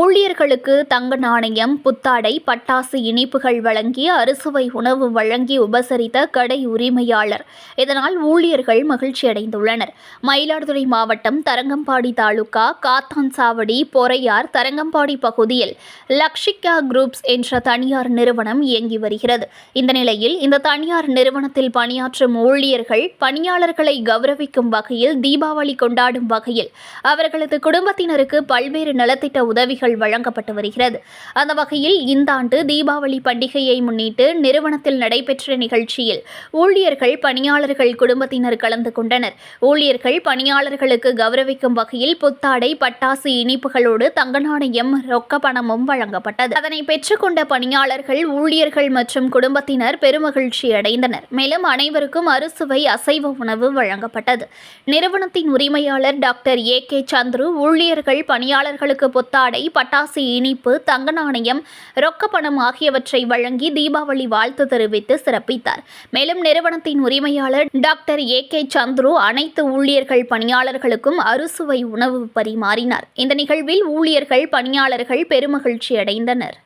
ஊழியர்களுக்கு தங்க நாணயம் புத்தாடை பட்டாசு இனிப்புகள் வழங்கி அறுசுவை உணவு வழங்கி உபசரித்த கடை உரிமையாளர். இதனால் ஊழியர்கள் மகிழ்ச்சியடைந்துள்ளனர். மயிலாடுதுறை மாவட்டம் தரங்கம்பாடி தாலுகா காத்தான்சாவடி பொறையார் தரங்கம்பாடி பகுதியில் லக்ஷிகா குரூப்ஸ் என்ற தனியார் நிறுவனம் இயங்கி வருகிறது. இந்த நிலையில் இந்த தனியார் நிறுவனத்தில் பணியாற்றும் ஊழியர்கள் பணியாளர்களை கௌரவிக்கும் வகையில் தீபாவளி கொண்டாடும் வகையில் அவர்களது குடும்பத்தினருக்கு பல்வேறு நலத்திட்ட உதவிகள் வழங்கப்பட்டு வருகிறது. அந்த வகையில் இந்த ஆண்டு தீபாவளி பண்டிகையை முன்னிட்டு நிறுவனத்தில் நடைபெற்ற நிகழ்ச்சியில் ஊழியர்கள் பணியாளர்கள் குடும்பத்தினர் கலந்து கொண்டனர். ஊழியர்கள் பணியாளர்களுக்கு கௌரவிக்கும் வகையில் புத்தாடை பட்டாசு இனிப்புகளோடு தங்க நாணயம் ரொக்க பணமும் வழங்கப்பட்டது. அதனை பெற்றுக்கொண்ட பணியாளர்கள் ஊழியர்கள் மற்றும் குடும்பத்தினர் பெருமகிழ்ச்சி அடைந்தனர். மேலும் அனைவருக்கும் அறுசுவை அசைவ உணவு வழங்கப்பட்டது. நிறுவனத்தின் உரிமையாளர் டாக்டர் ஏ கே சந்துரு ஊழியர்கள் பணியாளர்களுக்கு புத்தாடை பட்டாசு இனிப்பு தங்க நாணயம் ரொக்க பணம் ஆகியவற்றை வழங்கி தீபாவளி வாழ்த்து தெரிவித்து சிறப்பித்தார். மேலும் நிறுவனத்தின் உரிமையாளர் டாக்டர் ஏ கே சந்துரு அனைத்து ஊழியர்கள் பணியாளர்களுக்கும் அறுசுவை உணவு பரிமாறினார். இந்த நிகழ்வில் ஊழியர்கள் பணியாளர்கள் பெருமகிழ்ச்சி அடைந்தனர்